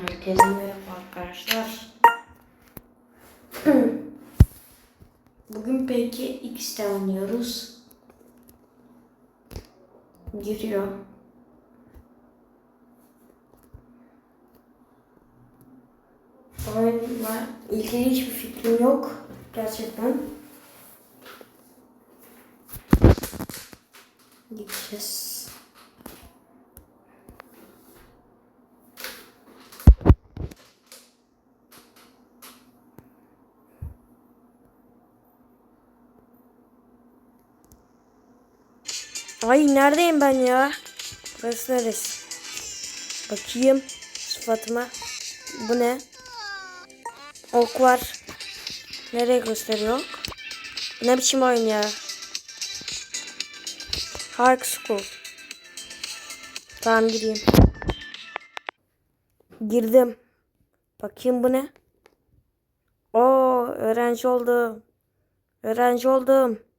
Herkese merhaba arkadaşlar. Bugün peki X'te oynuyoruz. Giriyor. Oyunla ilgili hiçbir fikrim yok. Gerçekten. Gideceğiz. Ay neredeyim ben ya? Burası neresi? Bakayım sıfatıma. Bu ne? Ok var. Nereye gösteriyor? ok? Ne biçim oyun ya? Hark School. Tamam gireyim. Girdim. Bakayım bu ne? Oo öğrenci oldum. Öğrenci oldum.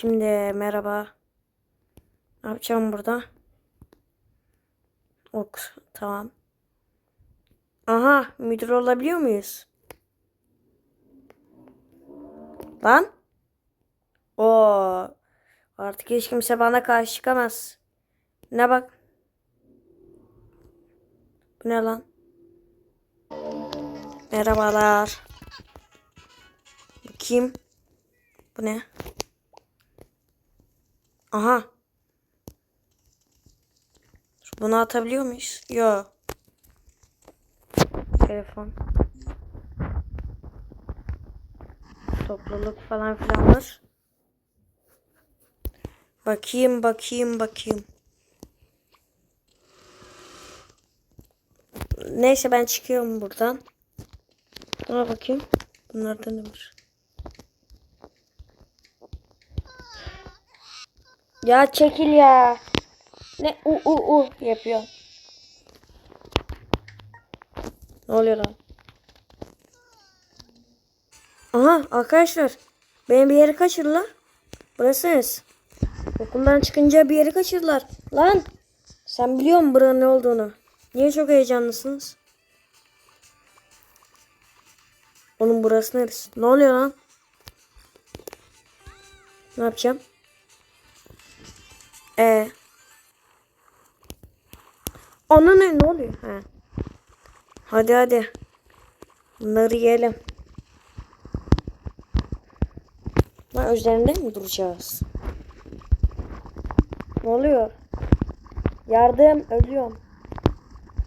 Şimdi merhaba. Ne yapacağım burada? Ok tamam. Aha müdür olabiliyor muyuz? Lan? Oo. Artık hiç kimse bana karşı çıkamaz. Ne bak. Bu ne lan? Merhabalar. Kim? Bu ne? Aha. Bunu atabiliyor muyuz? Yok. Telefon. Topluluk falan filan var. Bakayım, bakayım, bakayım. Neyse ben çıkıyorum buradan. Buna bakayım. Bunlardan ne var? Ya çekil ya. Ne u u u yapıyor. Ne oluyor lan? Aha arkadaşlar. Beni bir yere kaçırdılar. Burasınız. Okuldan çıkınca bir yere kaçırdılar. Lan. Sen biliyor musun buranın ne olduğunu? Niye çok heyecanlısınız? Onun burası neresi? Ne oluyor lan? Ne yapacağım? Ee. Ana ne ne oluyor? Ha. Hadi hadi. Bunları yiyelim. Lan üzerinde mi duracağız? Ne oluyor? Yardım ölüyorum.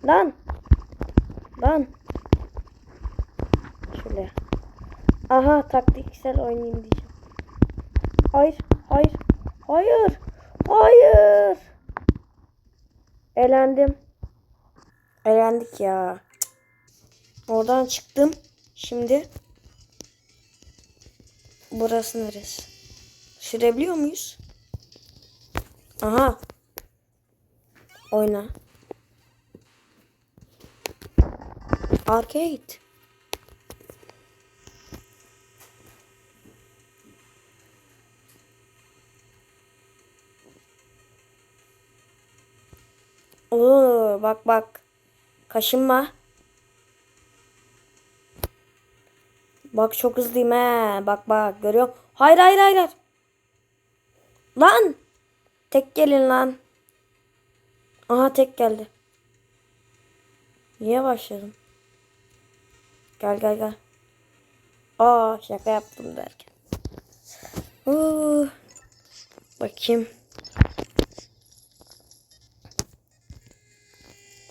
Lan. Lan. Şöyle. Aha taktiksel oynayayım diyeceğim. Hayır, hayır, hayır, hayır. Elendim. Elendik ya. Oradan çıktım. Şimdi burası neresi? Sürebiliyor muyuz? Aha. Oyna. Arcade. Oo, bak bak. Kaşınma. Bak çok hızlıyım he. Bak bak görüyor. Hayır hayır hayır. Lan. Tek gelin lan. Aha tek geldi. Niye başladım? Gel gel gel. Aa şaka yaptım derken. Oo. Bakayım.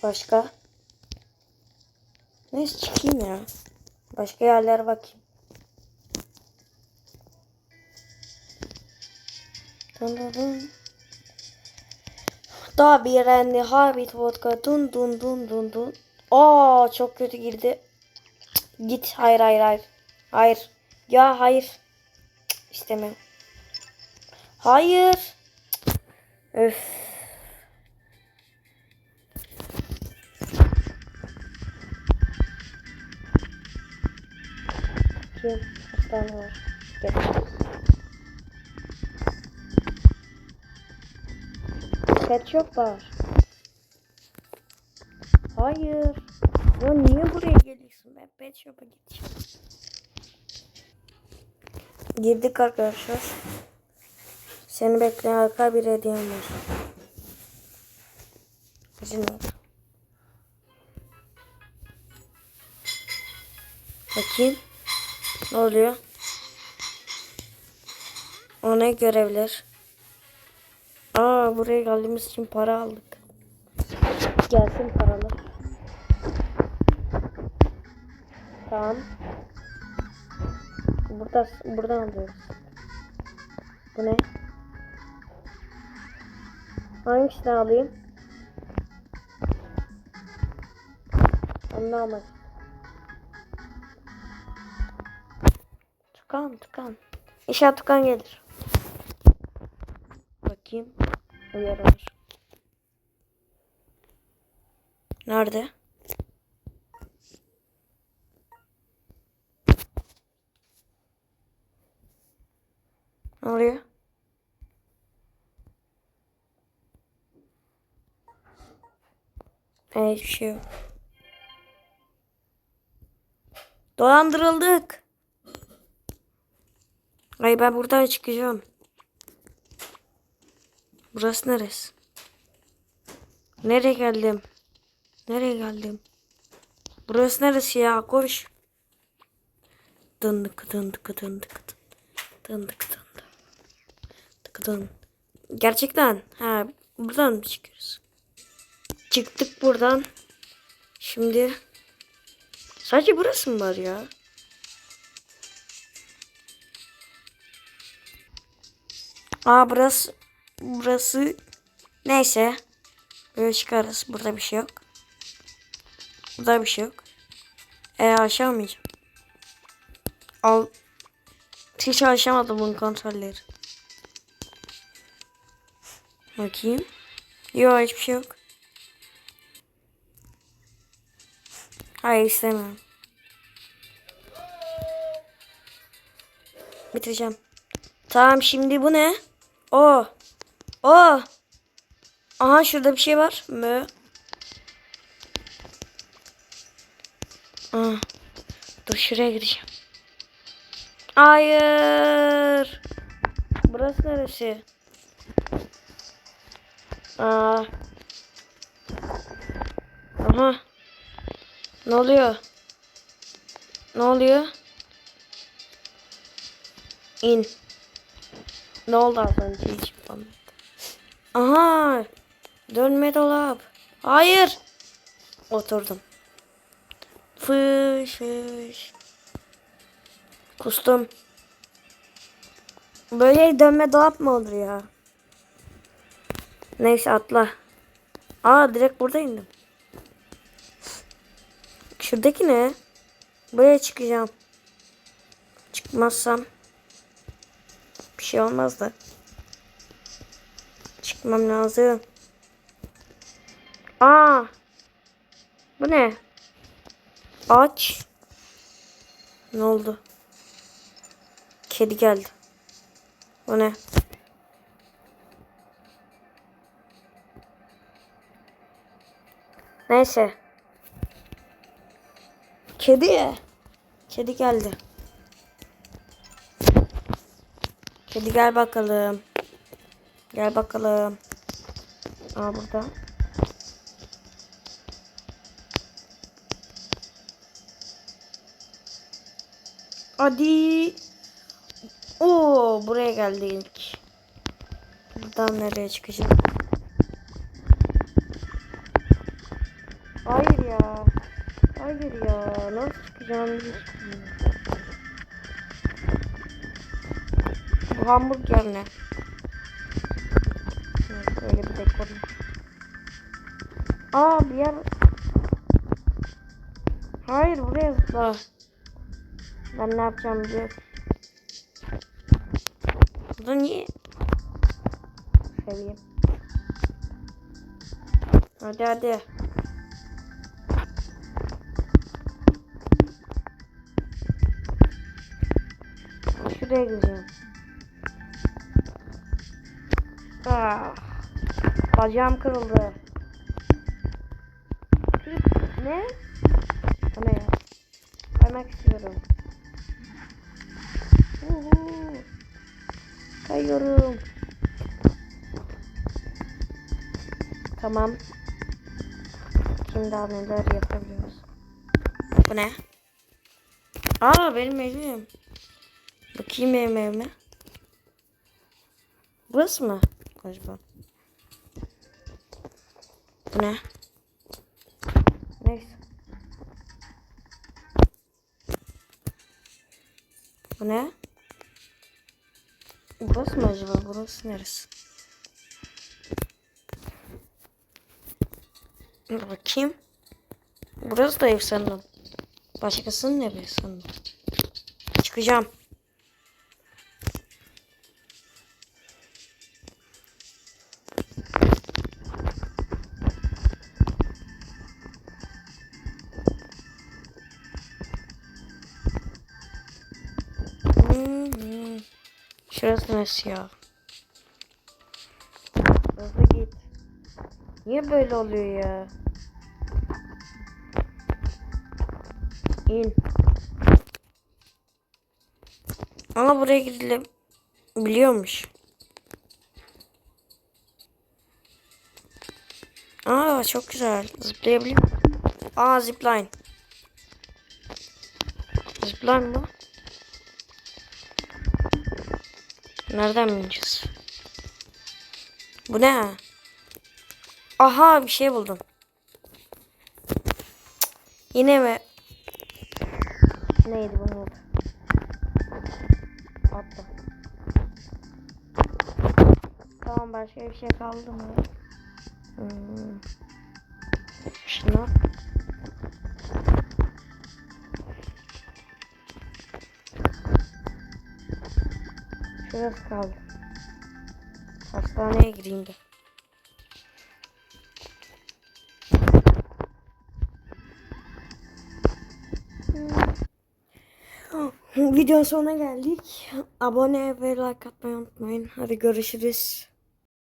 Başka? Neyse çıkayım ya. Başka yerlere bakayım. Dun dun dun. Daha bir rendi habit vodka dun dun dun dun dun. Aa çok kötü girdi. Git hayır hayır hayır. Hayır. Ya hayır. Cık. Hayır. Öf. Hastane var. Gel. Pet shop var. Hayır. Ya niye buraya geliyorsun? Ben pet shop'a gideceğim. Girdik arkadaşlar. Seni bekleyen arka bir hediyem var. İzin ver. Bakayım. Ne oluyor? O ne görevler? Aa buraya geldiğimiz için para aldık. Gelsin paralar. Tamam. Burada buradan alıyoruz. Bu ne? Hangisini alayım? Onu almak. Tukan, tukan. İnşallah tukan gelir. Bakayım. Uyarılır. Nerede? Ne oluyor? Ee, hiçbir şey yok. Dolandırıldık. Ay ben buradan çıkacağım. Burası neresi? Nereye geldim? Nereye geldim? Burası neresi ya? Koş. Dındık dındık dındık dındık dındık dındık dın. Gerçekten. Ha buradan mı çıkıyoruz? Çıktık buradan. Şimdi sadece burası mı var ya? Aa burası burası neyse böyle çıkarız. Burada bir şey yok. Burada bir şey yok. E aşağı mıyacağım? Al. Hiç aşamadım bunun kontrolleri. Bakayım. Yok hiçbir şey yok. Hayır istemiyorum. Bitireceğim. Tamam şimdi bu ne? O. O. Aha şurada bir şey var mı? Aa. Dur şuraya gideceğim. Hayır. Burası neresi? Aa. Aha. Ne oluyor? Ne oluyor? İn. Ne oldu az önce hiç. Aha. Dönme dolap. Hayır. Oturdum. Fış fış. Kustum. Böyle dönme dolap mı olur ya? Neyse atla. Aa direkt burada indim. Şuradaki ne? Buraya çıkacağım. Çıkmazsam bir şey olmaz da. Çıkmam lazım. Aa! Bu ne? Aç. Ne oldu? Kedi geldi. Bu ne? Neyse. Kedi. Kedi geldi. Kedi gel bakalım. Gel bakalım. Aa burada. Hadi. Oo buraya geldik. Buradan nereye çıkacağım? Hayır ya. Hayır ya. Nasıl çıkacağım. Hamburger ne? Evet, Böyle bir dekor. Aa bir yer. Hayır buraya zıpla. Ben ne yapacağım biliyorum. Burada niye? Seveyim. Hadi hadi. Şuraya gideceğim. Ah. Bacağım kırıldı. Ne? Bu ne ya? Kaymak istiyorum. Uhu. Kayıyorum. Tamam. Şimdi daha neler yapabiliyoruz? Bu ne? Aa benim evim. Bakayım benim evime. Burası mı? Acaba? Bu ne? Neyse. Bu ne? Burası mı acaba? Burası neresi? Bakayım. Burası da ev sandım. Başkasının evi sandım. Çıkacağım. Şurası nasıl ya? Hızlı git. Niye böyle oluyor ya? İn. Ama buraya gidilebiliyormuş. Aa çok güzel. Zıplayabiliyor? Aa zipline. Zipline mı? Nereden bineceğiz? Bu ne? Aha bir şey buldum. Yine mi? Neydi bu mod? Atla. Tamam başka bir şey kaldı mı? Hmm. Şunu. Şurası kaldı. Hastaneye gireyim de. Videonun sonuna geldik. Abone ve like atmayı unutmayın. Hadi görüşürüz.